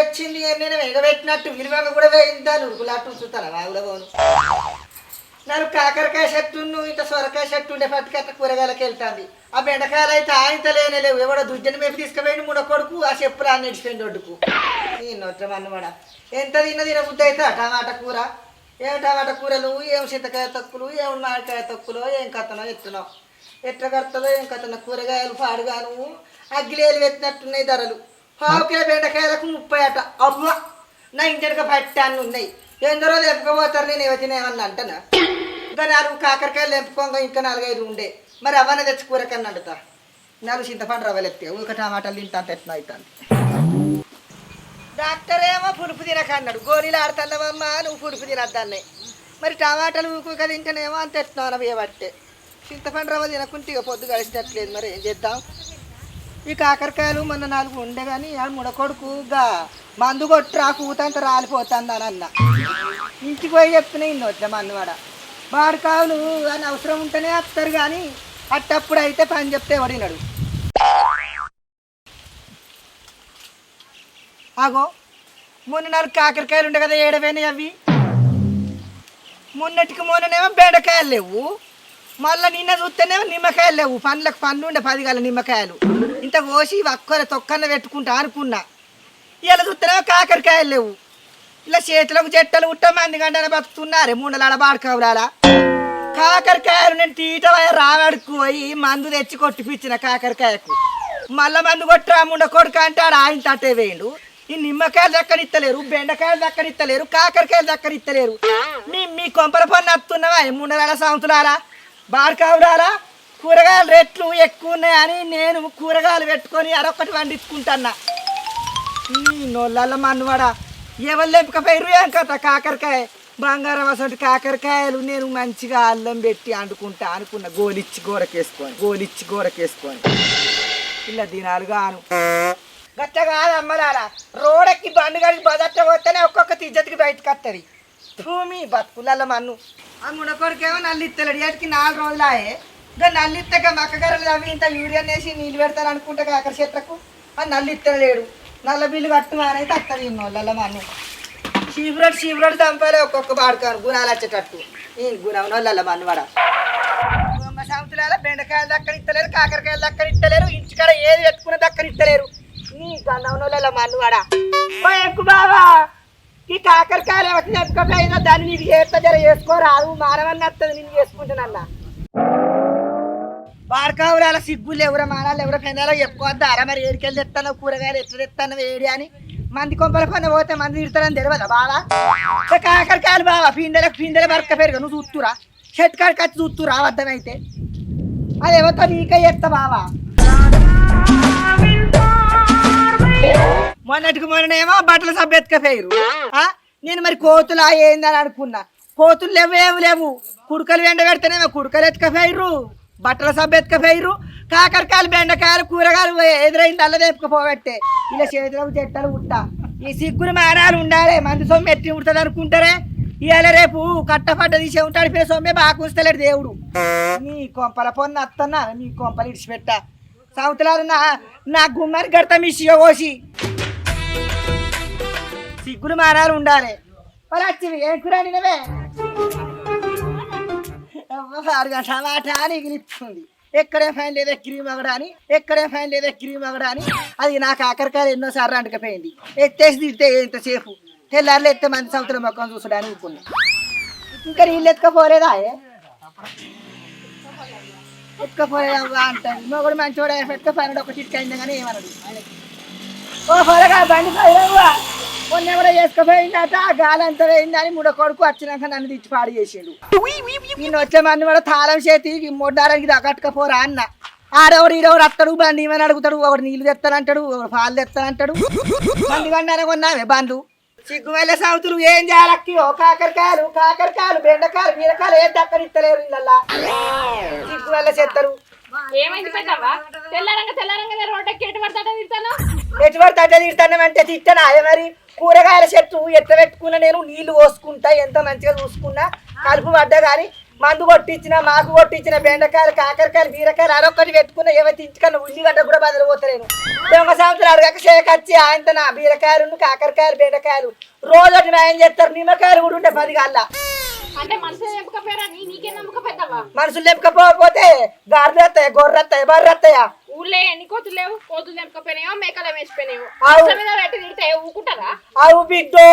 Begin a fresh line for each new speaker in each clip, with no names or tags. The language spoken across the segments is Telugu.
తెచ్చింది నేను ఎగబెట్టినట్టు విలువగా కూడా వేయిందాను ఉరుకులాట్టు చూస్తాను బాగులో పోను నాకు కాకరకాయ చెట్టు ఇంత సొరకాయ చెట్టు ఉండే పట్టుకట్ట కూరగాయలకు వెళ్తాంది. ఆ బెండకాయలు అయితే ఆయంత లేనే లేవు ఎవడో దుజ్జని మేపు తీసుకుపోయింది మూడో కొడుకు ఆ చెప్పులు అన్ని ఇడిచిపోయింది ఒడ్డుకు. నొట్టం అన్నమాట ఎంత తిన్న తినబుద్ధి అయితే టమాటా కూర. ఏం టమాటా కూరలు ఏం చింతకాయ తొక్కులు ఏం మామిడికాయ తొక్కులో ఏం కథనో ఎత్తునో. ఎట్ల కడతలో ఏం కథనో కూరగాయలు పాడుగాను అగ్గిలేలు పెట్టినట్టున్నాయి ధరలు. పావు కిలో బెండకాయలకు ముప్పై అట. అవ్వ నా ఇంటికి పట్టాన్ని ఉన్నాయి ఎందరో తెంపుకోపోతారు నేను ఎవతినేమన్నా అంటనా? ఇంకా నాలుగు కాకరకాయలు తెంపుకోగా ఇంకా నాలుగైదు ఉండే. మరి అవన్నీ తెచ్చి కూరకన్నా అంటుతా నాలుగు చింతపండు రవ్వలెత్తే ఊరిక టమాటాలు తింటాను ఎట్లా అవుతాను డాక్టర్ ఏమో పులుపు తినకన్నాడు. గోళీలు ఆడతావమ్మా నువ్వు పులుపు తినద్దాన్ని. మరి టమాటాలు ఊకుక తింటేనేమో అంత ఎత్తున్నాను పట్టే చింతపండు రవ్వ తినకుంటే ఇక పొద్దు గడిచినట్లేదు మరి ఏం చేద్దాం? ఈ కాకరకాయలు మొన్న నాలుగు ఉండే కానీ ఆ ముడకొడుకుగా మందు కొట్టురా కూతంత రాలిపోతుంది అని అన్న. ఇంటికి పోయి చెప్తున్నా ఇన్ని వచ్చిన మందువాడ బాడకావులు అని అవసరం ఉంటేనే వస్తారు కానీ అట్టప్పుడు అయితే పని చెప్తే ఎవడినాడు ఆగో మొన్న నాలుగు కాకరకాయలు ఉండే కదా ఏడవేనాయి అవి? మొన్నటికి మొన్ననేమో బెండకాయలు లేవు. మళ్ళీ నిన్న చూస్తేనే నిమ్మకాయలు లేవు. పండ్లకు పండ్లు ఉండే పది గల నిమ్మకాయలు. ఇంత కోసి ఒక్కర తొక్కన పెట్టుకుంటా అనుకున్నా. ఇలా చూస్తేనే కాకరకాయలు లేవు. ఇలా చేతులకు చెట్టలు ఉట్ట మంది బతుకుతున్నారే మూడలాడ బాడుకోవడాల కాకరకాయలు నేను తీట రావాడుకు పోయి మందు తెచ్చి కొట్టిపించిన కాకరకాయకు. మళ్ళా మందు కొట్టి రాముండ కొడుకు అంటే ఆడ ఆయన తట్టే వేయండు. ఈ నిమ్మకాయలు దక్కనిత్తలేరు బెండకాయలు దక్కనిత్తలేరు కాకరకాయలు దక్కనిత్తలేరు. మీ మీ కొంపల పన్ను వస్తున్నావా ముండరాల సంవత్సరాలా బాడుకావురాలా కూరగాయల రేట్లు ఎక్కువ ఉన్నాయని నేను కూరగాయలు పెట్టుకొని అరొకటి వండించుకుంటున్నా. ఈ నొల్లల మన్నువాడ ఎవరు లేపకపోయారు ఏం కథ? కాకరకాయ. బంగారం అసలు కాకరకాయలు నేను మంచిగా అల్లం పెట్టి అండుకుంటా అనుకున్న. గోలిచ్చి గోరకేసుకొని గోలిచ్చి గోరకేసుకొని. ఇలా దినాలు గాను. గట్ట కాదు అమ్మలారా రోడెక్కి బండి గడికి బదట్ట పోతేనే ఒక్కొక్క తిజ్జతికి బయటకు వస్తుంది భూమి బతుకులలో మన్ను. ఆ ముడకొడికేమో నల్లు ఇత్తలేడు ఏటికి నాలుగు రోజులాయే ఇంకా నల్లు ఇత్తగా మక్కగరలు అవి ఇంత యూరియా వేసి నీళ్ళు పెడతారు అనుకుంటా కాకర చెట్లకు? అది నల్లు ఇత్తలేడు నల్ల బిల్లు కట్టు అని తత్తది ఇన్నోళ్ళ మన్ను. చీపురడు చీపురడు చంపాలి ఒక్కొక్క బాడుకాను గుణాలు వచ్చేటట్టు. ఈ గుణం నల్ల మన్ను వాడ. సంవత్సరాల బెండకాయలు దక్కనిత్తలేరు కాకరకాయలు దక్కనిత్తలేరు ఇంటికాడ ఏది పెట్టుకున్న దక్కనిత్తలేరు నీ గన్నవనోళ్ళ మన్నువాడ ఓ ఎక్కు బావా! ఈ కాకరకాయలు ఎవరికి చెప్పుకోకపోయినా దాన్ని నీకు చేస్తా జర చేసుకోరాదు మానవన్న వస్తుంది నేను చేసుకుంటున్నా వాడకావురాల సిగ్గులు ఎవరో మానాలు ఎవరో పెనాలో చెప్పుకోవద్దా అర మరి ఏడికెళ్ళి తెస్తాను కూరగాయలు ఎట్లా తెస్తాను వేడి అని. మంది కొంపల పని పోతే మంది తిడతానని తెలియదా బావా? కాకరకాయలు బావా పిందెలకు పిందెల బరక పెరుగు నువ్వు చూస్తురా చెట్టు కాడికి వచ్చి చూస్తురా అర్థమైతే అది ఎవరితో నీకే చేస్తా బావా. మొన్నటికి మొన్ననేమో బట్టల సబ్బు ఎత్తుకపోయారు ఆ? నేను మరి కోతులా ఏందని అనుకున్నా. కోతులు లేవు ఏమి లేవు. కుడుకలు వెండ పెడితేనేమో కుడుకలు ఎత్తుకపోయారు బట్టల సబ్బు ఎత్తుకపోయారు కాకరకాయలు బెండకాయలు కూరగాయలు ఎదురైంది అల్ల తెప్పుకపోబట్టే ఇలా చేతులకు చెట్టలు ఉంటా ఈ సిగ్గులు మానాలు ఉండాలి. మంది సొమ్మె ఎత్తి ఉంటుంది అనుకుంటారే? ఇవాళ రేపు కట్టపడ్డ తీసే ఉంటాడు పిల్ల సొమ్మే బాగా కూస్తలేడు దేవుడు. నీ కొంపల పొన్న అత్తన్నా నీ కొంపలు ఇడిచిపెట్టా. సంవత్సరాలు నా నా గుమ్మరి గడత మిషియో కోసి సిగ్గులు మానాలు ఉండాలి వాళ్ళు వచ్చింది ఏం కూర నినవే అవ్వగా అని ఎగిలిస్తుంది ఎక్కడే ఫ్యాన్ లేదా క్రీమ్ అగడాని ఎక్కడే ఫ్యాన్ లేదా క్రీమ్ అగడాని అది నాకు ఆఖరికాయలు ఎన్నోసార్లు అంటకపోయింది ఎత్తేసి తిడితే ఎంతసేపు తెల్లారులు ఎత్తే మంది సంవత్సరం మొక్కను చూసడానికి ఇంకా నీళ్ళు ఎత్తుకపోలేదా ఏ? ఎత్తుకపోలేదా అంటాడు మొగడు మంచోడ ఎత్తుక ఒక చిట్కా అయింది కానీ ఏమన్నాడు ఓ పొరగా బండి పోయినవ్వా మొన్న కూడా చేసుకుపోయిందట ఆ గాలి అంతా పోయిందని మూడో కొడుకు వచ్చినాక నన్ను తెచ్చి పాడు చేసిండు. నేను వచ్చే మంది కూడా తాళం చేతి మొడ్డారానికి దక్కట్టుకపోరా అన్న. ఆడెవడు ఈడెవడు అత్తడు? బండి ఏమని అడుగుతాడు? ఒకడు నీళ్ళు తెస్తానంటాడు ఒకడు పాలు తెస్తానంటాడు. బండి బండి కొన్నామే బండ్లు? సిగ్గు వెళ్ళే సాగుతులు ఏం చేయాలక్కి ఓ కాకరకాయలు కాకరకాయలు బెండకాయలు బీరకాయలు ఏం దక్కనిస్తలేరు ఇళ్ళల్లా. సిగ్గు వెళ్ళ చెత్తరు
ఏమైంది పెద్దవా తెల్లారంగా తెల్లారంగా రోడ్డెక్కి ఎటు పడతాడో తిడతాను
ఎటువంటి అడ్డ తిడతానంటే తిట్టనా మరి? కూరగాయల చెట్టు ఎట్ట పెట్టుకున్నా నేను నీళ్ళు పోసుకుంటా ఎంత మంచిగా చూసుకున్నా. కలుపు పడ్డా కానీ మందు కొట్టించిన మాకు కొట్టించిన బెండకాయలు కాకరకాయలు బీరకాయలు అరొక్కటి పెట్టుకున్న ఏవైతే ఇంటికన్నా ఉల్లిగడ్డ కూడా బదులు పోతలేను దొంగ సంవత్సరాలు అడగక షేకచ్చి ఆయనతో నా బీరకాయలు కాకరకాయలు బెండకాయలు రోజు ఒకటి న్యాయం చేస్తారు నిమ్మకాయలు కూడా ఉంటే పది గల్లా. మనుషులు లేపకపోతే గార్లు వస్తాయి గొర్రె వస్తాయి బర్రె వస్తాయా?
ఊళ్ళో ఎన్ని కోతులు లేవు? కోతులు తెంపకపోయినాయో మేకలు వేసిపోయినాయో. అసలు మీద పెట్టి తిడితే ఊకుంటారా?
అవు బిడ్డో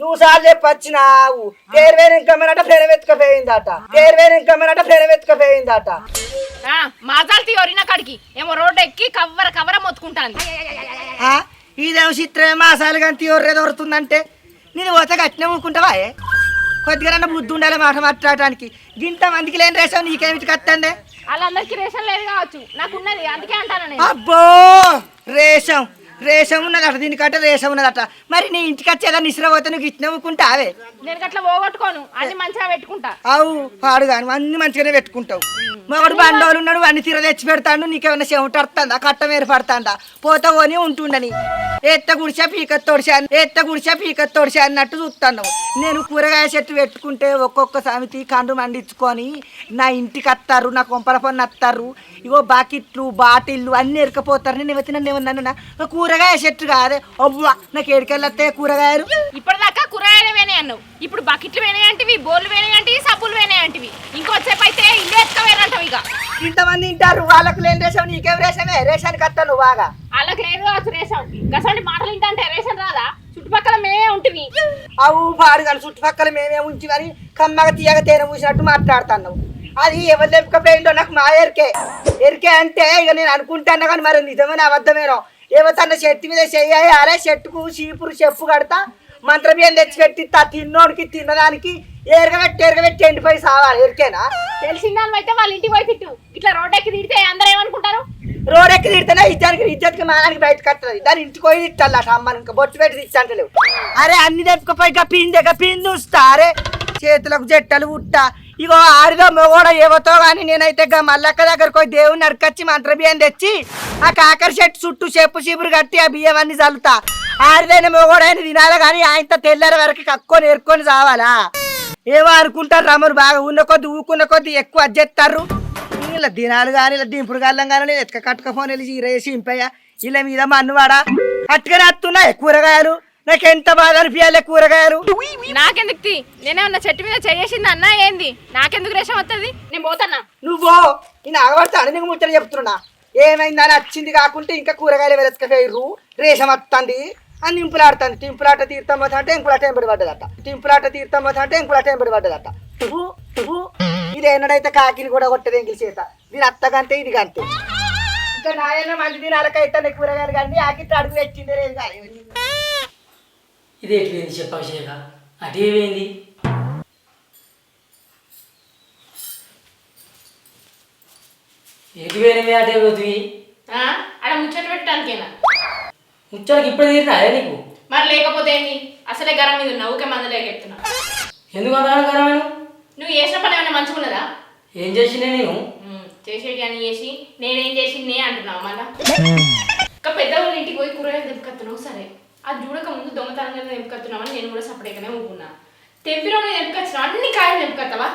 నువ్వు సార్లు చెప్పొచ్చినావు పేరువేరు ఇంకమ్మనట పేరు వెతుకపోయిందట. పేరువేరు ఇంకమ్మనట పేరు వెతుకపోయిందట.
మాజాలు తీయరిన కాడికి. ఏమో రోడ్డు ఎక్కి కవ్వర కవర మొత్తుకుంటాను?
ఇదేమో చిత్రమే మాసాలు కానీ తీవ్ర దొరుకుతుందంటే. నేను పోతే కట్టిన ఊరుకుంటావా? కొద్దిగా బుద్ధి ఉండాలి మాట మాట్లాడటానికి. గింత మందికి లేని రేషన్ నీకేమిటి కట్టండి
వాళ్ళందరికీ రేషన్ లేదు కావచ్చు. నాకు ఉన్నది అందుకే అంటాను నేను.
అబ్బో! రేషం రేషం ఉన్నదట దీనికంటే రేషం ఉన్నదట. మరి నీ ఇంటికి వచ్చేదా నిసిర పోతే నువ్వు ఇచ్చిన ఊరుకుంటావే?
నేను గట్లా పోగొట్టుకోను అన్ని మంచిగా పెట్టుకుంటా.
అవు పాడు కానీ అన్ని మంచిగానే పెట్టుకుంటావు. మగడు బండోలు ఉన్నాడు అన్ని తీర తెచ్చి పెడతాడు నీకేమైనా చెమట వస్తుందా కట్ట మీద పడుతుందా? పోతా పోని ఉంటుండని. ఎత్త గుడిసా పీక తొడిసా ఎత్త గుడిసా పీక తొడిసా అన్నట్టు చూస్తాను నేను కూరగాయ చెట్టు పెట్టుకుంటే ఒక్కొక్క సమితి కండు మండించుకొని నా ఇంటికి వస్తారు నా కొంపల పన్ను వస్తారు ఇగో బాకెట్లు బాటిళ్ళు అన్ని ఎరకపోతారు. నేను ఎవరిన ఏమన్నా కూరగాయ చెట్టు కాదే. అవ్వ నాకు ఏడికెళ్ళతే కూరగాయలు.
ఇప్పటిదాకా కూరగాయలు వేనే అన్నావు. ఇప్పుడు బకెట్లు వేనే అంటివి బోర్లు వేనే అంటివి సబ్బులు వేనే అంటివి. ఇంకొచ్చేపు అయితే ఇల్లు ఎత్తుకవేనంటావు ఇక.
ఇంతమంది తింటారు వాళ్ళకు లేని రేషన్ నీకేం రేషమే రేషన్ కట్టాను బాగా
వాళ్ళకి లేదు కావచ్చు రేషన్. గసంటి మాటలు ఇంటే రేషన్ రాదా? చుట్టుపక్కల మేమే ఉంటుంది
అవు కానీ చుట్టుపక్కల మేమే ఉంచి మరి కమ్మగా తీయగా తేనె పూసినట్టు మాట్లాడుతున్నావు. అది ఎవరు లేకపోయిందో నాకు మా ఎరికే. ఎరికే అంటే ఇక నేను అనుకుంటాను కానీ మరి నిజమేనా అబద్ధమేనో? ఏవతన్న చెట్టు మీద చెయ్యాలే చెట్టుకు చీపురు చెప్పు కడతా మంత్రబియ్యం తెచ్చి పెట్టిస్తా తిన్నోడికి తిన్నదానికి ఎరగబెట్టి ఎరగబెట్టి ఎండిపోయి సావాలి ఎరికేనా
తెలిసిందాని అయితే వాళ్ళ ఇంటికి పోయి తిట్టు. ఇట్లా రోడ్ ఎక్కి తిడితే అందరూ ఏమనుకుంటారు?
రోడ్ ఎక్కి తిడితేనే ఇజ్జానికి ఇజ్జత్కి మానానికి బయటకు వస్తుంది. దాని ఇంటికి పోయి తిట్టాలి అట్లా ఇంకా బొట్టు పెట్టి తిట్టంటలేవు. అరే అన్ని తెప్పుకపోయి పిండి చూస్తా అరే చేతులకు జట్టలు ఉట్ట ఇగో ఆడిదో మొగోడ ఏవతో కానీ నేనైతే ఇక మల్లక్క దగ్గరకు పోయి దేవుని నరకచ్చి మంత్ర బియ్యం తెచ్చి ఆ కాకర చెట్టు చుట్టూ చెప్పు చీపురు కట్టి ఆ బియ్యం అన్ని చల్లుతా ఆడిదైన మొగోడైన తినాలి కానీ ఆయనతో తెల్లారి వరకు కక్కొని ఎరుకొని చావాలా? ఏమో అనుకుంటారు రమ్మరు బాగా ఉన్న కొద్ది ఊకున్న కొద్ది ఎక్కువ అజ్జెత్తారు. ఇలా దినాలు కానీ ఇలా దింపుడు గల్లం కానీ ఎత్క కట్టుకపోని వెళ్ళి చీరేసి ఇంపయ్య ఇలా మీద మన్నువాడా అట్టుగానే వస్తున్నాయి కూరగాయలు. నాకు ఎంత బాధ అనిపించాలి కూరగాయలు?
నాకెందుకు తీ? నేనేమన్నా చెట్టు మీద చేసింది అన్నా ఏంది? నాకెందుకు రేషన్ వస్తుంది నేను పోతానా
నువ్వు నేను ఆగబడతాను నీకు ముచ్చట చెప్తున్నా. ఏమైందని వచ్చింది కాకుంటే ఇంకా కూరగాయలు వెరసుకపోయారు రేషం వస్తుంది అని నింపులాడుతుంది టింపులాట తీర్థం పోతా అంటే ఇంకులాట ఎంబడి పడ్డదట. టింపులాట తీర్థం పోతా అంటే ఇంకులాట ఎంబడి పడ్డదట. టుహు, టుహు. ఇది ఎన్నడైతే కాకిని కూడా కొట్టదు ఎంగిలి చేత. దీని అత్తగంతే ఇది గంతే ఇంకా నాయన మంచి దినాలకైతే కూరగాయలు కానీ ఆకిట్టు అడుగు పెట్టిందే లేదు కానీ.
ఇది ఎట్లేంది చెప్పాక అటేవేంది ఎటువేనమే అటే పోతుంది
అక్కడ ముచ్చట పెట్టడానికేనా?
ముచ్చానికి ఇప్పుడు తీరినా నీకు?
మరి లేకపోతే ఏంది? అసలే గరం మీద ఉన్నావు ఊకే మంది లేక చెప్తున్నా
ఎందుకు అంతగానో గరమైన
నువ్వు చేసిన పని ఏమైనా మంచిగున్నదా
ఏం చేసినా నేను?
చేసేటి అని చేసి నేనేం చేసింది అంటున్నావు మళ్ళా? ఇంకా పెద్ద వాళ్ళ ఇంటికి పోయి కూరగాయలు తెంపుకొస్తున్నావు సరే అది చూడక ముందు దొంగతనంగా తెంపుకొస్తున్నావు అని నేను కూడా సపరేట్గానే ఊకున్నా తెంపిలో తెంపుకొచ్చినావు అన్ని కాయలు తెంపుకొస్తావా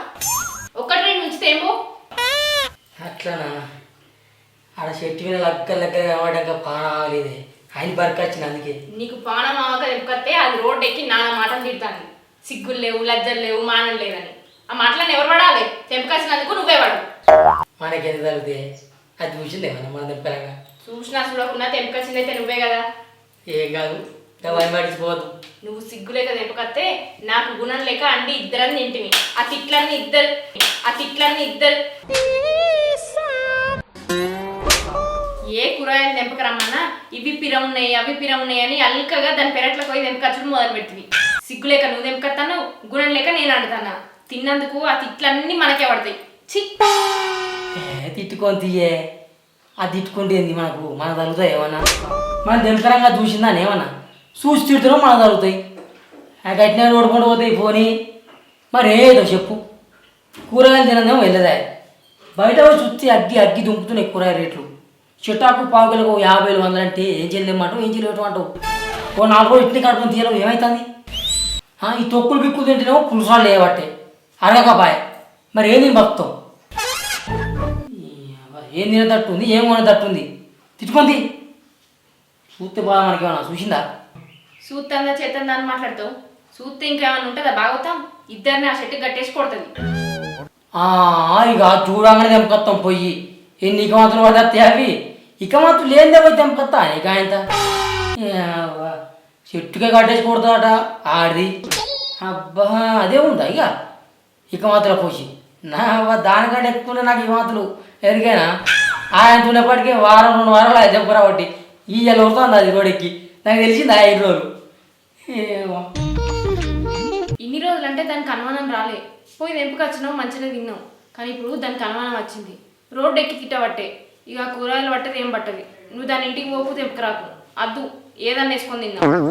ఒకటి రెండు ఉంచితే ఏమో
అట్లానా? ఆడ చెట్టు మీద లగ్గ లగ్గ కనబడ్డాక పాన ఆగలేదే. ఆయన బరకొచ్చిన అందుకే.
నీకు పానం ఆవక తెంపుకొస్తే అది రోడ్డు ఎక్కి నాన్న మాటలు తిడతాను సిగ్గులు లేవు లజ్జలు లేవు మానం లేదని. ఆ మాటలను ఎవరు పడాలి? తెంపుకొచ్చినందుకు నువ్వే పడు.
మనకేంది తగ్గితే? అది చూసిందే మనం మన తెంపరంగా
చూసినా చూడకుండా తెంపుకొచ్చిందైతే నువ్వే కదా.
ఏం కాదు. భయం పడిచిపోవద్దు
నువ్వు సిగ్గు లేక తెంపకత్తే నాకు గుణం లేక అండి ఇద్దరని తింటివి ఆ తిట్లన్నీ ఇద్దరు. ఆ తిట్లన్నీ ఇద్దరు. ఏ కూరగాయలు తెంపక రమ్మన్నా ఇవి పిరం ఉన్నాయి అవి పిరం ఉన్నాయి అని అల్కగా దాని పెరట్లకు పోయి తెంపకచ్చడం మొదలు పెడుతుంది. సిగ్గు లేక నువ్వు తెంపకత్తాను గుణం లేక నేను అడుగుతాను తిన్నందుకు ఆ తిట్లన్నీ మనకే పడతాయి.
తిట్టుకొని తీయే. అది తిట్టుకుంటే ఏంది మనకు మన తగ్గుతాయి ఏమన్నా? మనం దెంపరంగా చూసిందని ఏమన్నా? చూసి తిడుతున్నాం మనకు తగ్గుతాయి గట్టిన ఓడుకుంటూ పోతాయి పోనీ. మరి ఏదో చెప్పు. కూరగాయలు తినదేమో వెళ్ళదా బయట చూస్తే చుట్టి అగ్గి అగ్గి దుంకుతున్నాయి కూరగాయ రేట్లు. చిట్టాకు పావుకలకు యాభై వేలు వందలు అంటే ఏం చేయలేమంటావు ఏం చేయలేమంటావు ఓ నాలుగు రోజులు ఇంటిని కడుపుని తీయలేవు ఏమవుతుంది ఈ తొక్కులు బిక్కులు తింటేనేమో పులుసాలు లేవట్టే. అరగకపాయ మరి ఏం తిని బతుకుతాం ఈ ఏం తినేటట్టుంది ఏం కొనేటట్టుంది తిట్టుకుంది చూస్తే బాగా మనకి ఏమన్నా చూసిందా?
సూత్తంగా చేతంగా అని మాట్లాడుతావు? సూత్తే ఇంకేమైనా ఉంటుందా? బాగుతాం? ఇద్దరిని ఆ చెట్టు కట్టేసి కొడుతుంది.
ఆ, ఇక చూడంగానే తెంపకొస్తాం పొయ్యి. ఎన్ని ఇక మాత్రం పడతాయి అవి? ఇక మాత్రం లేనిదే పోయి తెంపకొస్తా ఇక ఆయన చెట్టుకే కట్టేసి కొడతాడట ఆడిది. అబ్బా అదే ఉందా ఇక ఇక మాత్రం పోసి నా దానికంటే ఎక్కువ నాకు ఈ మాత్రం ఎరికైనా? ఆయన ఉన్నప్పటికీ వారం రెండు వారాలు అది చెప్పరాబట్టి ఈ ఎలా అది రోడెక్కి నాకు తెలిసింది ఆ ఐదు రోజులు.
ఇన్ని రోజులు అంటే దానికి అనుమానం రాలే. పోయి తెంపుకు వచ్చినావు మంచిగా తిన్నావు. కానీ ఇప్పుడు దానికి అనుమానం వచ్చింది. రోడ్డు ఎక్కి తిట్టబట్టే. ఇక కూరగాయలు పట్టది ఏం పట్టది. నువ్వు దాని ఇంటికి పోపు తెంపుకురాకు అద్దు. ఏదన్నా వేసుకొని తిన్నావు.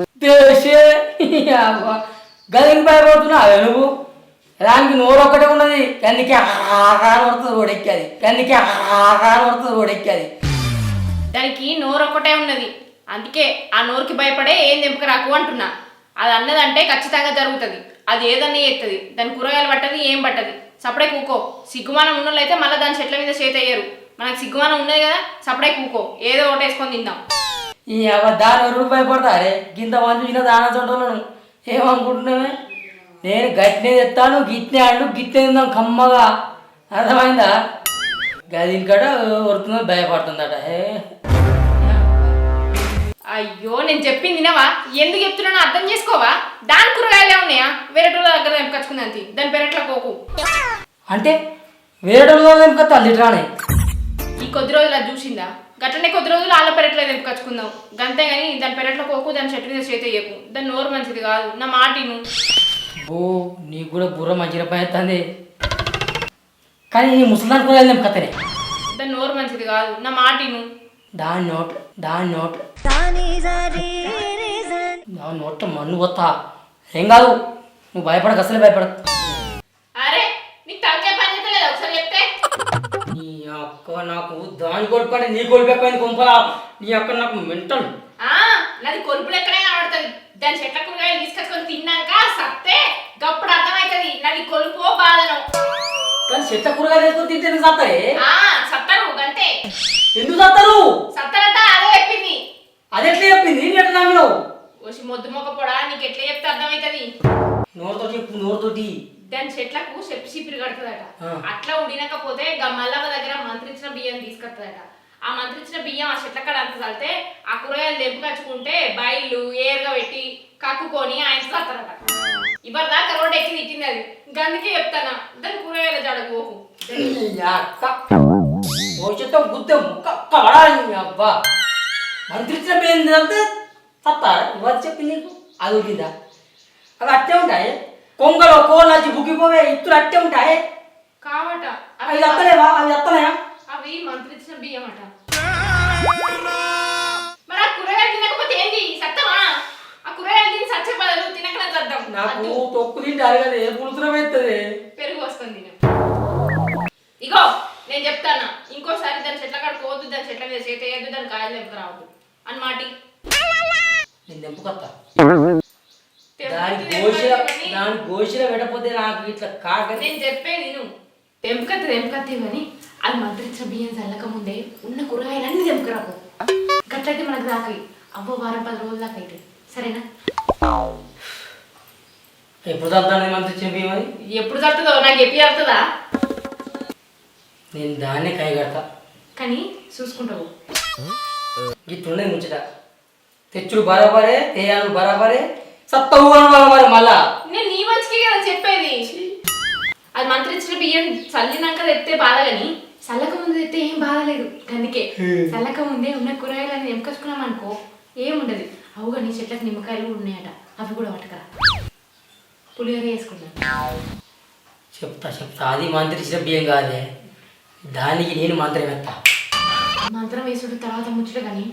గదికి భయపడుతున్నా అవే నువ్వు? దానికి నోరు ఒక్కటే ఉన్నది కందికి ఆకారం పడుతుంది రోడెక్కి అది కందికి ఆకారం పడుతుంది రోడెక్కి అది
దానికి నోరు ఒక్కటే ఉన్నది. అందుకే ఆ నోరుకి భయపడే ఏం తెంపుకురాకు అంటున్నా. అది అన్నదంటే ఖచ్చితంగా జరుగుతుంది. అది ఏదన్నా చేస్తుంది దాని కూరగాయలు పట్టదు ఏం పట్టదు. సపడే కూకో. సిగ్గుమానం ఉన్న అయితే మళ్ళీ దాని చెట్ల మీద చేతి అయ్యారు మనకు సిగ్గుమానం ఉన్నది కదా సపడే కూకో. ఏదో ఒకటి వేసుకొని తిందాం.
ఈ దాని ఎవరు భయపడతారే గింత మంది చూసిన దాన చోటలను ఏమనుకుంటున్నావే? నేను గట్టినే తెస్తాను గిట్నే ఆడు గిట్నే తిందాం కమ్మగా. అర్థమైందా? గది కడ వరుతుందో భయపడుతుందట. ఏ?
అయ్యో నేను చెప్పింది వినవా? ఎందుకు చెప్తున్నానో అర్థం చేసుకోవా? దాని కూరగాయలే ఉన్నాయా వేరే దగ్గర తెంపుకొచ్చుకుందంతి దాని పెరట్లో కోకు
అంటే వేరే రానే
ఈ కొద్ది రోజులు అది చూసిందా? గట్లనే కొద్ది రోజులు వాళ్ళ పెరట్లో తెంపుకొచ్చుకుందాం. గంతే కానీ దాని పెరట్లో కోకు దాని చెట్టు మీద చేతి వేయకు. దాని నోరు మంచిది కాదు. నా మాటిను
ఓ నీకు కూడా బుర్ర మంచిగా పనిస్తుంది కానీ నీ కూడా వెళ్ళాం కథనే
దాని నోరు మంచిది కాదు. నా మాటిను
దాని నోట్ దాని నోట్ దాని నోట్ మన్ను పోతా. ఏం కాదు నువ్వు భయపడక అసలే భయపడక.
అరే నీకు తలకే పని చేస్తలేదు? ఒకసారి చెప్తే.
నీ అక్క నాకు దాని కొడుకుంటే నీ ఎక్కువైంది కుంపలా. నీ అక్క నాకు మెంటల్.
ఆ నాది కొలుపులు ఎక్కడైనా కనబడుతుంది. దాని చెట్ల కూరగాయలు తీసుకొచ్చుకొని తిన్నాక సత్తే గప్పుడు అర్థమవుతుంది నాది కొలుపో బాధను.
కానీ చెట్ల కూరగాయలు వేసుకొని తింటే ఎందుకు సత్తారే?
ఆ సత్తరు గంతే.
ఎందుకు సత్తారు?
సత్తరట అదే చెప్పింది.
అది ఎట్లా చెప్పింది నేను ఎట్లా నమ్మినావు
ఓసి మొద్దు మొక్క పొడా నీకు ఎట్లా చెప్తే అర్థమవుతుంది
నోరుతో చెప్పు నోరుతోటి.
దాని చెట్లకు చెప్పి చిపిరి కడుతుందట. అట్లా ఉడినకపోతే గా మల్లవ్వ దగ్గర మంత్రించిన బియ్యం తీసుకొస్తుందట. ఆ మంత్రించిన బియ్యం ఆ చెట్ల కాడ అంత చల్లితే ఆ కూరగాయలు దెబ్బకచ్చుకుంటే బయలు ఏరుగా పెట్టి కక్కుకొని ఆయన చస్తారట ఇవ్వరు దాకా రోడ్డు ఎక్కి తిట్టింది అది. గందుకే చెప్తానా దాని కూరగాయల
భవిష్యత్తు గుద్ద కవడాలి అబ్బా. మంత్రించిన పేరు అంటే సత్తారా ఇవ్వదు చెప్పి నీకు అది ఉడికిందా అవి అట్టే ఉంటాయి కొంగలో కోళ్ళు వచ్చి బుగ్గిపోవే ఇత్తులు అట్టే ఉంటాయి
కావట
అవి ఎత్తలేవా అవి ఎత్తలేయా
అవి మంత్రించిన బియ్యం అట మరి ఆ కూరగాయలు తినకపోతే ఏంది సత్తమా ఆ కూరగాయలు తిని సచ్చే బదులు తినకనే చద్దాం
నాకు తొక్కు తింటే అరగదు ఏ పెడుతుంది
పెరుగు వస్తుంది. ఇగో నేను చెప్తాను ఇంకోసారి దాని చెట్ల కాడ పోవద్దు దాని చెట్ల మీద చేత వేయద్దు దాని కాయలు రావద్దు అని మాటి.
నేను తెంపుకొత్తా.
తెంపుకు
దాని గోషిల దాని గోషిల పెట్టకపోతే నాకు ఇట్లా కాక
నేను చెప్పేది నువ్వు తెంపుకత్తి తెంపుకత్తి కానీ అది మంత్రించిన బియ్యం చల్లక ముందే ఉన్న కూరగాయలన్నీ తెంపుకురాకు గట్లయితే మనకు దాకాయి అవ్వ వారం పది రోజుల దాకా అయితే సరేనా?
ఎప్పుడు చదువుతాను మంత్రించిన బియ్యమని
ఎప్పుడు తడుతుందో నాకు చెప్పి తడుతుందా
నేను దాన్నే కై కడతా.
కానీ చూసుకుంటావు
ఇట్లున్నది ముచ్చట తెచ్చుడు బరాబరే తేయాలు బరాబరే అని బరాబరే మళ్ళా.
నేను నీ మంచికే కదా చెప్పేది. అది మంత్రించిన బియ్యం చల్లినాక తెస్తే బాధ కానీ చల్లక ముందు తెస్తే ఏం బాధ లేదు. అందుకే చల్లక ముందే ఉన్న కూరగాయలని నింపుకొచ్చుకున్నాం అనుకో ఏముండదు. అవు కానీ చెట్లకు నిమ్మకాయలు కూడా ఉన్నాయట. అవి కూడా పట్టుకరా. పులిహోర వేసుకున్నాం
చెప్తా చెప్తా. అది మంత్రించిన బియ్యం కాదే. దానికి నేను మంత్రం ఎత్తా.
మంత్రం వేసుడు తర్వాత ముచ్చట కానీ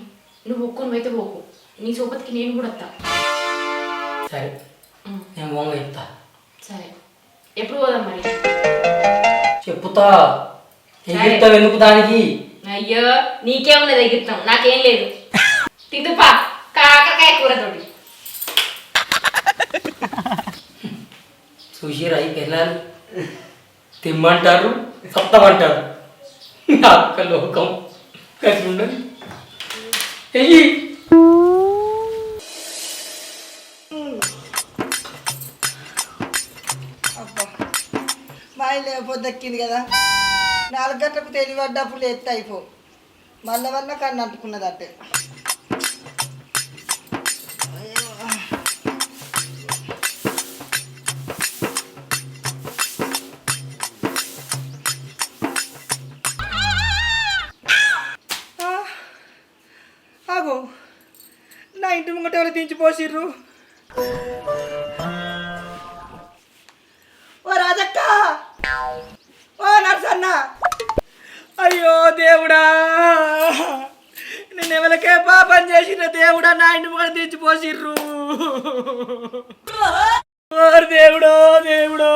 నువ్వు ఒక్కొని అయితే పోకు నీ సోపతికి నేను కూడా వస్తా
సరే. నేను మొంగ చెప్తా.
సరే. ఎప్పుడు పోదాం మరి?
చెప్పుతా. ఎగిరితావు ఎందుకు దానికి.
అయ్యో నీకే ఉన్నది ఎగిరితాం నాకేం లేదు. తిందుపా. కాకరకాయ కూరతోటి.
చూసిరా ఈ పిల్లలు తిమ్మంటారు సప్తమంటారు. అక్క లోకం. కలిసి ఉండదు ఎయ్యి
మా ఇల్లు పొద్దెక్కింది కదా. నాలుగు గంటలకు తెలివడ్డప్పుడు ఎత్తి అయిపో. మళ్ళీ వల్ల కన్ను అంటుకున్నదట్టే. నా వాళ్ళు దించిపోసిర్రు ఓ రాజక్క! ఓ నర్సన్న! అయ్యో దేవుడా! నేను ఎవరికే పాపం చేసిన దేవుడా నా ఇంటి ముంగట దించిపోసిర్రు ఓరి దేవుడో దేవుడో!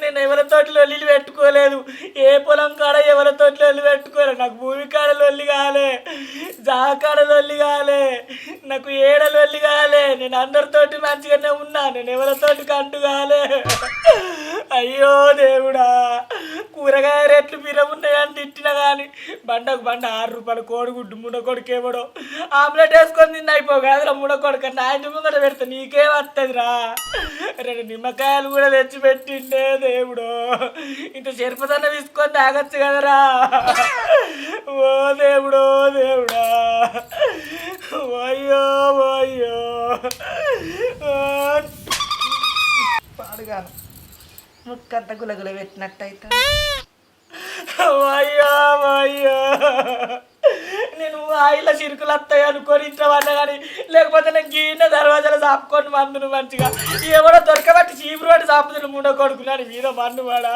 నేను ఎవరి తోటలో ఒల్లి పెట్టుకోలేదు. ఏ పొలం కాడ ఎవరి తోటలో ఒల్లి పెట్టుకోలేదు. నాకు భూమి కాడ లొల్లి కాలే. జాకాడ లొల్లి కాలే. నాకు ఏడలు వెళ్ళి కాలే. నేను అందరితోటి మంచిగానే ఉన్నా. నేను ఎవరితోటి కంటు కాలే. అయ్యో దేవుడా. కూరగాయ రేట్లు మీరమున్నాయని తిట్టినా కానీ బండకు బండ ఆరు రూపాయలు కోడిగుడ్డు మునకొడుకు ఏమడో ఆమ్లెట్ వేసుకొని తిన్న అయిపోగా మునకొడుక నా ఇంటి ముందర పెడితే నీకే వస్తుందిరా రెండు నిమ్మకాయలు కూడా తెచ్చి పెట్టిండే దేవుడు. ఇంత చెరుపుదన్న తీసుకొని తాగొచ్చు కదరా? ఓ దేవుడో దేవుడా. అయ్యో అయ్యో పాడుగాను ముక్కంత గులగుల పెట్టినట్టయితే. అయ్యో అయ్యో. నేను ఆయిల చిరుకులు వస్తాయి అనుకొని ఇంట్లో కానీ లేకపోతే నేను గీన దర్వాజాలు చాపుకొని మందును మంచిగా. ఎవడో దొరకబట్టి చీపురు పట్టి చాపుతున్న మూడో కొడుకున్నాను మీద మన్ను వాడా.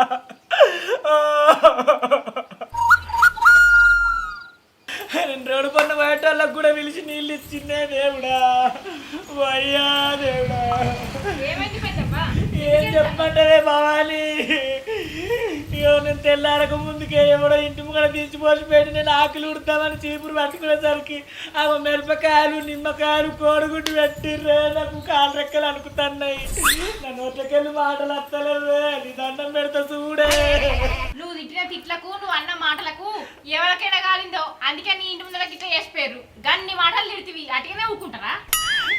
బయటోళ్ళకి కూడా పిలిచి నీళ్ళు ఇచ్చిందే దేవుడా. అయ్యా దేవుడా. ఏం చెప్పంటారే భవాని? ఇగో నేను తెల్లారక ముందుకే ఎవడో ఇంటి ముంగడ తీసిపోసి పెట్టి నేను ఆకులు ఉడతామని చీపురు పట్టుకునేసరికి ఆ మిరపకాయలు నిమ్మకాయలు కోడిగుడ్డు పెట్టిర్రే నాకు కాలు రెక్కలు అనుకుతున్నాయి నా నోట్లకెళ్ళి మాటలు వస్తలేవే నీ దండం పెడతా చూడే.
నువ్వు తిట్టిన తిట్లకు నువ్వు అన్న మాటలకు ఎవరికైనా కాలిందో అందుకే నీ ఇంటి ముందర గిట్ల చేసిపోయారు గన్ని మాటలు తిడితివి అటుగానే ఊకుంటారా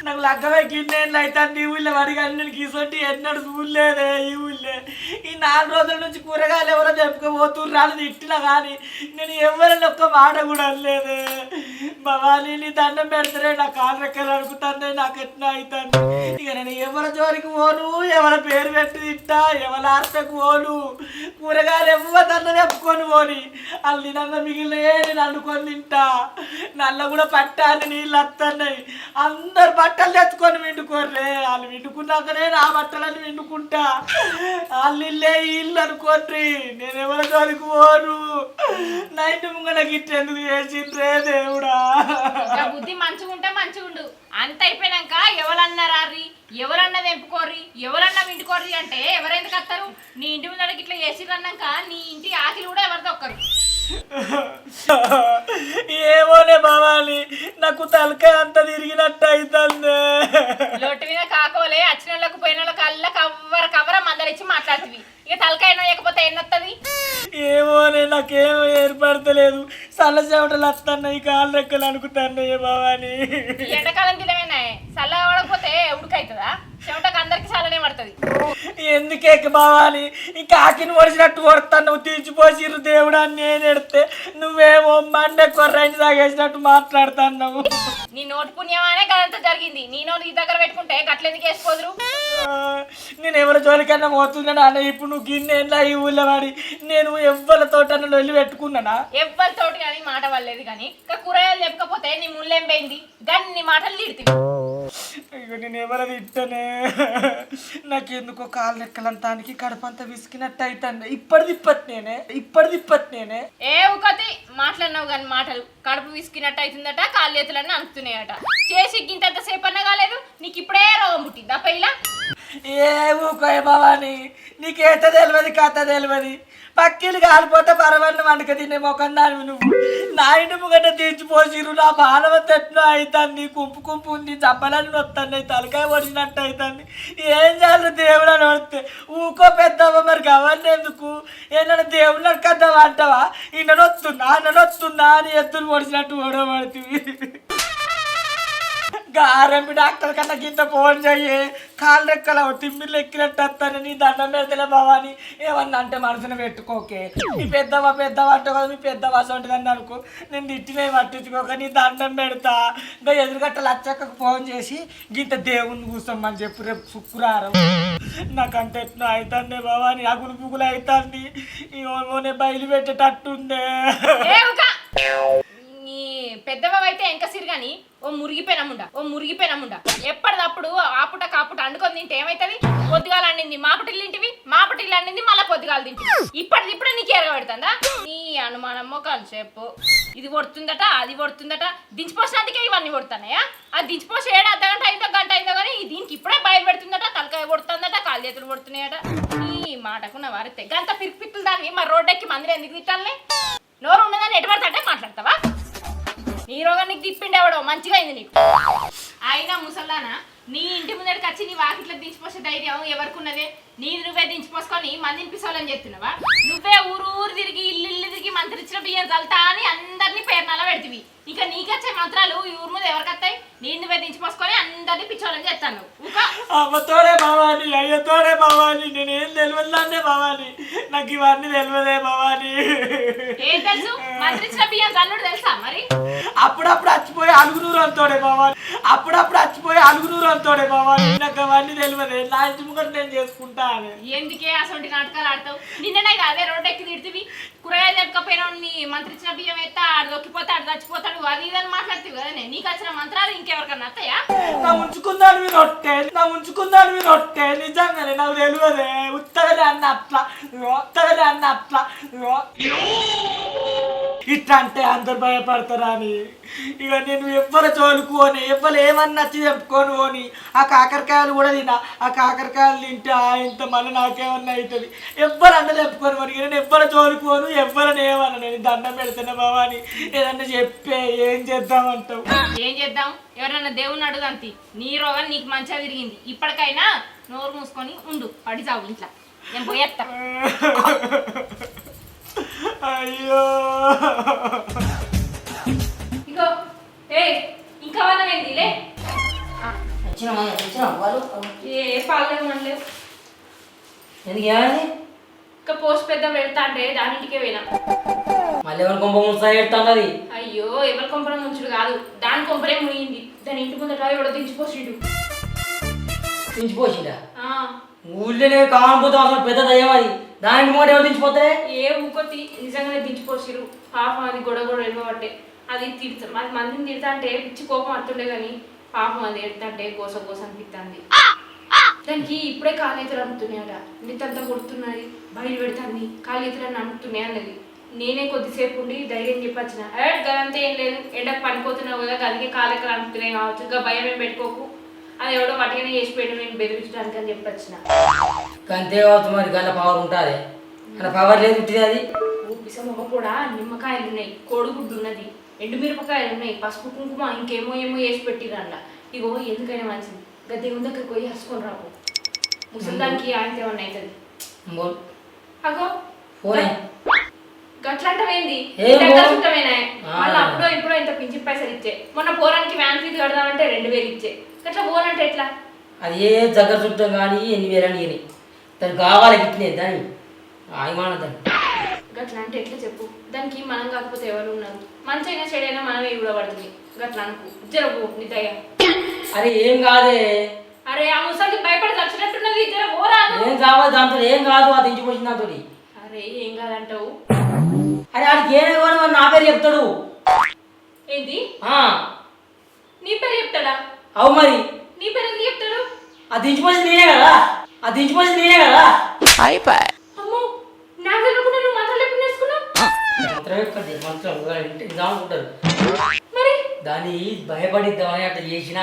నాకు లగ్గమే గిన్నెళ్ళు అయితే ఈ ఊళ్ళో వాడికి అన్ని గీసొట్టి ఎన్నడు చూడలేదే ఈ ఊళ్ళే. ఈ నాలుగు రోజుల నుంచి కూరగాయలు ఎవరో చెప్పుకోబోతున్నారు రాళ్ళు తిట్టినా కానీ నేను ఎవరైనా ఒక్క మాట కూడా అనలేదే. భవాలి నీ దండం పెడతారే నా కాలు రెక్కలు అడుగుతానే నాకు ఎట్లా అవుతాను ఇక నేను ఎవరి జోలికి పోను ఎవరి పేరు పెట్టి తింటా ఎవరి ఆర్తకు పోను. కూరగాయలు ఎవరిదన్నా చెప్పుకొని పోని. వాళ్ళు తినంగా మిగిలినయే నేను అనుకొని తింటా. నల్ల కూడా పట్టాలి నీళ్ళు వస్తున్నాయి అందరు బట్టలు తెచ్చుకొని విండుకోర్రే. వాళ్ళు విండుకున్నాకనే నా బట్టలను విండుకుంటా. వాళ్ళు ఇల్లే ఇల్లు అనుకోర్రి. నేను ఎవరి జోలికి పోను. నైట్ ముంగల గిట్ట ఎందుకు చేసిండ్రే దేవుడా.
బుద్ధి మంచిగా ఉంటే మంచిగుండు అంత అయిపోయినాక ఎవరన్నారా ఎవరన్నా తెంపుకోర్రి ఎవరన్నా వింటుకోర్రి అంటే ఎవరెందుకు వస్తారు నీ ఇంటి ముందర ఇట్లా చేసిరన్నాక నీ ఇంటి ఆకిలు కూడా ఎవరితో ఒక్కరు.
ఏమోనే బావాలి నాకు తలకాయ అంత తిరిగినట్టు అవుతుంది
లొట్టు మీద కాకోలే వచ్చిన వాళ్ళకు పోయిన వాళ్ళకి అల్ల కవ్వర కవ్వర మందలిచ్చి మాట్లాడుతుంది ఇక తలకాయ లేకపోతే ఎన్నొత్తది?
ఏమోనే నాకేమో ఏర్పడతలేదు. చల్ల చెమటలు వస్తున్నాయి కాళ్ళు రెక్కలు అనుకుంటున్నాయి బావాని
ఈ ఎండాకాలం దినమేనా చల్ల పడకపోతే ఉడకవుతుందా చెమటకు అందరికి చల్లనే పడుతుంది.
ఎందుకే బావాలి? ఇంకా ఆకిని పొడిచినట్టు కొడతాను నువ్వు తీర్చిపోసిర్రు దేవుడు అని నేను ఎడితే నువ్వేమో మండే కొర్రాయిని సాగేసినట్టు మాట్లాడుతున్నావు
నీ నోటి పుణ్యమానే కదంతా జరిగింది. నీ నోటి నీ దగ్గర పెట్టుకుంటే గట్లెందుకు వేసుకోదురు?
నేను ఎవరి జోలికన్నా పోతున్నాను అన్న ఇప్పుడు నువ్వు గిన్నె ఈ ఊళ్ళో వాడి నేను ఎవ్వరితోటన్నా వెళ్ళి పెట్టుకున్నానా?
ఎవ్వరితోటి కానీ మాట వల్లేదు కానీ. ఇంకా కూరగాయలు చెప్పకపోతే నీ ముళ్ళేం పోయింది. కానీ నీ మాటలు తిడుతుంది.
అయ్యో నేను ఎవరది ఇట్టనే? నాకు ఎందుకో కాళ్ళు లెక్కలంతానికి కడపంతా విసికినట్టు అవుతాను ఇప్పటిది ఇప్పటి నేనే ఇప్పటిది ఇప్పటి నేనే
ఏ ఉకతి మాట్లాడినావు కానీ మాటలు. కడుపు విసికినట్టు అవుతుందట కాళ్ళు చేతులన్నీ అంటున్నాయట చేసి గింత సేపు అన్నా కాలేదు నీకు ఇప్పుడే రోగం పుట్టిందా. పెళ్ళ
ఏ ఊకోయ్ భవాని? నీకేత తెలియదు కథ తెలియదు. పక్కిలు కాలిపోతే పరవన్న వండుక తినే మొఖం దాని నువ్వు. నా ఇంటి ముంగట తీర్చిపోసిరు నా బాణవంత ఎట్నో అవుతుంది కుంపు కుంపు ఉంది చప్పలని వస్తున్నాయి తలకాయ పడినట్టు అవుతుంది ఏం చేయాలి దేవుడు అని వస్తే ఊకో పెద్దవ్వ మరి గవర్న ఎందుకు? ఏదైనా దేవుడు కద్దావా అంటావా? ఈయన నొత్తుందా అని ఎత్తులు పొడిచినట్టు ఓడబడుతుంది గారెంపి డాక్టర్ కన్నా గింత ఫోన్ చెయ్యి. కాళ్ళు రెక్కల తిమ్మిళ్ళు ఎక్కినట్టు వస్తాను నీ దండం పెడతలే బావాని ఏమన్నా అంటే మనసును పెట్టుకోకే. నీ పెద్దవా పెద్దవా అంటే కదా మీ పెద్దవా ఉంటుందని అనుకో. నేను తిట్టినే పట్టించుకోక నీ దండం పెడతా. ఇంకా ఎదురుగట్ట లచ్చక్కకు ఫోన్ చేసి గింత దేవుణ్ణి కూర్చోమని చెప్పు రేపు శుక్రవారం. నాకంటే ఎట్లా అవుతుంది బావాని అగులు పుగులు అవుతుంది ఇవోనే బయలు పెట్టేటట్టుందే.
నీ పెద్దవ అయితే ఎంక కానీ ఓ మురిగిపోయినముండ ఓ మురిగిపోయినముండ. ఎప్పటిదప్పుడు ఆపుట కాపుట అండుకొని తింటే ఏమైతుంది? పొద్దుగాల అండింది మాపటిల్లు ఇంటివి మాపటిల్లు అండింది మళ్ళీ పొద్దుగాల తింటివి ఇప్పటిది ఇప్పుడే నీకు ఎరగబెడుతుందా నీ అనుమానమో కాన్సేపు ఇది పడుతుందట అది పడుతుందట దించిపోసినందుకే ఇవన్నీ పడుతున్నాయా అది దించిపోసి ఏడు అర్ధ గంట అయిందో గంట అయిందో కానీ దీనికి ఇప్పుడే బయలు పెడుతుందట తలకాయ పడుతుందట కాలు చేతులు పడుతున్నాయట ఈ మాటకున్న వారితే గంత పిరికి దాన్ని మా రోడ్డెక్కి మందిరం ఎందుకు తిట్టాలి? నోరు ఉన్నదని ఎటు అంటే మాట్లాడతావా? నీ రోగానికి తిప్పిండి ఎవడో? మంచిగా అయింది నీకు. అయినా ముసల్లానా నీ ఇంటి ముందరికి వచ్చి నీ వాకిట్లో దించిపోసే ధైర్యం ఎవరికి ఉన్నదే నీ నువ్వే దించిపోసుకొని మందిని పిసోలని చెప్తున్నావా నువ్వే ఊరు ఊరు తిరిగి ఇల్లు ఇల్లు తిరిగి మంత్రిచ్చిన బియ్యం చల్తా అని అందరినీ పేరునాల పెడతీవి. ఇక నీకొచ్చే మంత్రాలు ఈ ఊరు మీద ఎవరికి వస్తాయి? నీ నువ్వే దించిపోసుకొని అందరినీ పిచ్చోలని చేస్తాను. ఊక.
అమ్మతోడే భవాని అయ్యతోడే భవాని నేనేం తెలియదులానే భవాని. నాకు ఇవన్నీ తెలియదే భవాని.
ఏం తెలుసు? మంత్రిచ్చిన బియ్యం చల్లుడు తెలుసా మరి?
అప్పుడప్పుడు చచ్చిపోయి అలుగునూరు అంతోడే భవాని. అప్పుడప్పుడు చచ్చిపోయి అలుగునూరు అంతోడే భవాని. నాకు అవన్నీ తెలియదే నా ఇంటి ముంగట నేను చేసుకుంటా
ఎందుకే అసలు నాటకాలు ఆడతావు? నిన్ననే కాదే రోడ్డు ఎక్కి తిడితివి? తెప్పకపోయినా నీ మంత్రిచ్చిన బియ్యం ఎత్తా ఆడు దొక్కిపోతాడు చచ్చిపోతాడు అది ఇదని మాట్లాడుతూ కదా నేను. నీకు వచ్చిన మంత్రాలు ఇంకెవరికన్నా వస్తాయా?
నా ఉంచుకున్నాడు మీరు ఒట్టే నా ఉంచుకున్నాడు మీరు ఒట్టే నిజంగానే నాకు తెలియదే ఉత్తగలే అన్న అట్లా ఉత్తగలే అన్న అట్లా ఇట్లా అంటే అందరు భయపడతారా అని. ఇక నేను ఎవ్వరు తోలుకోని ఎవ్వరు ఏమన్నా వచ్చి చెప్పుకొని పోని ఆ కాకరకాయలు కూడా తినా ఆ కాకరకాయలు తింటే ఆ ఇంత మళ్ళీ నాకేమన్నా అవుతుంది? ఎవ్వరు అన్న చెప్పుకొని పోని నేను ఎవ్వరు తోలుకోను ఎవ్వరని ఏమన్నా నేను దండం పెడుతున్నా బావా అని. ఏదన్నా చెప్పే ఏం చేద్దామంటావు
ఏం చేద్దాం? ఎవరన్నా దేవుని అడుగంతి నీ రోగం నీకు మంచిగా తిరిగింది. ఇప్పటికైనా నోరు మూసుకొని ఉండు. పడి చావు ఇంట్లో. నేను పోయేస్తా
అయ్యో.
ఇగో ఏ ఇంకా వాళ్ళమేంది లే.
వచ్చిన వచ్చిన. వాళ్ళు
ఏ పాలేవు మనలేవు
ఎందుకు ఏమైంది?
ఇంకా పోస్ట్ పెద్ద పెడతా అంటే దానింటికే పోయినా.
మళ్ళీ ఎవరి కొంప ముసాయి పెడుతున్నది
అయ్యో ఎవరి కొంపన ముంచుడు కాదు. దాని కొంపనే మునిగింది. దాని ఇంటి ముందట ఎవడో దించిపోసిండు.
దించిపోసిందా
ఆ,
ఊళ్ళోనే కామపోతాం అసలు పెద్ద దయ్యం అది. దాని మూడు ఎవరు దించిపోతే?
ఏ ఊకొత్తి నిజంగానే దించిపోసిరు పాపం అది గొడవ గొడవ వెళ్ళబట్టే అది తిడతారు అది మందిని తిడతా అంటే పిచ్చి కోపం అట్టుండే కానీ పాపం అది ఎడతంటే గోస గోస అనిపిస్తుంది దానికి ఇప్పుడే కాలేతలు అమ్ముతున్నాయట. మిత్తంతా కొడుతున్నది బయలు పెడుతుంది అని అమ్ముతున్నాయి అన్నది. నేనే కొద్దిసేపు ఉండి ధైర్యం చెప్పొచ్చిన. ఏ గదంతా ఏం లేదు. ఎండకు పనిపోతున్నావు కదా అందుకే కాలేకలు అమ్ముతున్నాయి కావచ్చు. ఇంకా భయం ఏం పెట్టుకోకు. అది ఎవడో పట్టుకనే చేసి పెట్టు నేను బెదిరించడానికి అని చెప్పొచ్చిన
అంతే కావచ్చు మరి గల్ల పవర్ ఉంటుంది. అలా పవర్ లేదు ఉంటుంది అది.
ఊపిసమ్మ కూడా నిమ్మకాయలు ఉన్నాయి కోడిగుడ్డు ఉన్నది ఎండుమిరపకాయలు ఉన్నాయి పసుపు కుంకుమ ఇంకేమో ఏమో వేసి పెట్టిరండ ఇగో ఎందుకైనా మంచిది. గద్దె దగ్గరికి పోయి హసుకొని రాకు ముసలిదానికి ఆయన ఏమన్నా అవుతుంది. అగో
ఫోనే పో-
చుట్టమేనా. మళ్ళీ అప్పుడో ఇప్పుడో ఇంత పింఛి పైసలు ఇచ్చే. మొన్న పోరానికి వ్యాన్ ఫీజు కడదామంటే రెండు వేలు ఇచ్చే. గట్లా పోనంటే ఎట్లా?
అది ఏ దగ్గర చుట్టం కానీ ఎన్ని వేలని అని దానికి కావాలి గిట్టినే దాని. ఆయమాన దాన్ని
గట్లా అంటే ఎట్లా చెప్పు? దానికి మనం కాకపోతే ఎవరు ఉన్నారు మంచైనా చెడైనా మనమే కూడా పడుతుంది. గట్లా అనుకు. జరగు నీ దయ
అరే ఏం కాదే?
అరే ఆ ముసలికి భయపడి చచ్చినట్టున్నది. జర ఓరాను
ఏం కావాలి దాంతో ఏం కాదు అది దించిపోసిన దాంతో
అరే ఏం కాదంటావు?
అరే ఆడికి ఏం నా పేరు చెప్తాడు.
ఏంది?
ఆ,
నీ పేరు చెప్తాడా?
అవు మరి.
నీ పేరు ఎందుకు చెప్తాడు
అది దించిపోసింది నేనే కదా. అది దించిపోసింది నేనే కదా.
అమ్మో నాకు తెలియకుండా నువ్వు మంత్రాలు ఎప్పుడు నేర్చుకున్నావు
మంత్రం ఎక్కడి మంత్రం. ఇంటి అనుకుంటారు.
మరి?
దాన్ని భయపడిద్దామని అట్లా చేసిన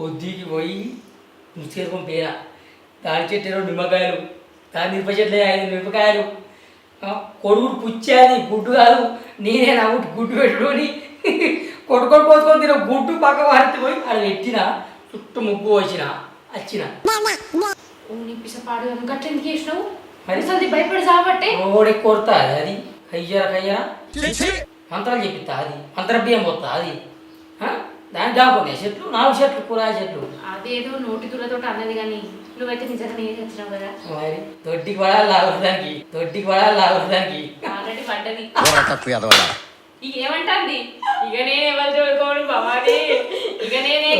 పొద్దుకి పోయి ముసుకేసుకొని పేరా తాడి చెట్టు రెండు నిమ్మకాయలు దాని మిరప చెట్లు ఐదు మిరపకాయలు. ఆ, కొడుకు పుచ్చేది గుడ్డు కాదు. నేనే నా గుడ్డు గుడ్డు పెట్టుకొని కొట్టుకొని కోసుకొని తిన గుడ్డు పక్క వారికి పోయి అక్కడ పెట్టిన చుట్టూ ముగ్గు వచ్చిన వచ్చిన
పిసపాడు గట్ల ఎందుకు చేసినావు?
మరి?
భయపడి సాబట్టే
ఓడి కొడతా అది కయ్యరా కయ్యరా. మంత్రాలు చెప్పిస్తా అది. మంత్ర బియ్యం పోతా అది. ఆ? దాని దాకున్నాయి చెట్లు నాలుగు చెట్లు కూరగాయ చెట్లు.
అదేదో నోటి తులతో అన్నది కానీ నువ్వైతే నిజంగా నేను వచ్చినావు కదా?
మరి? దొడ్డికి పడాలి లాగడానికి దొడ్డికి పడాలి లాగడానికి
ఆల్రెడీ పడ్డది. ఇక ఏమంటుంది ఇక నేను ఎవరు చూడుకోడు భవాని ఇక నేనే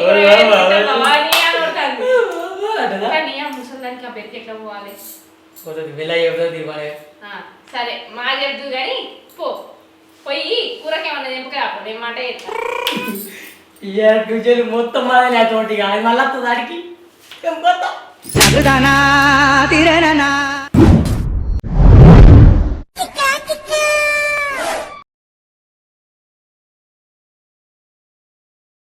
భవాని.
అని ఉంటుంది
అంటదా?
కానీ ఆ ముసలిదానికి ఆ పెరికి ఎట్లా పోవాలి? సరే మా చెప్దు కానీ పో. పోయి కూరకి ఏమన్నా తెంపక రాపో నేను మాట
మొత్తం మాదే అటువంటి మళ్ళీ దానికి మొత్తం
తిరనా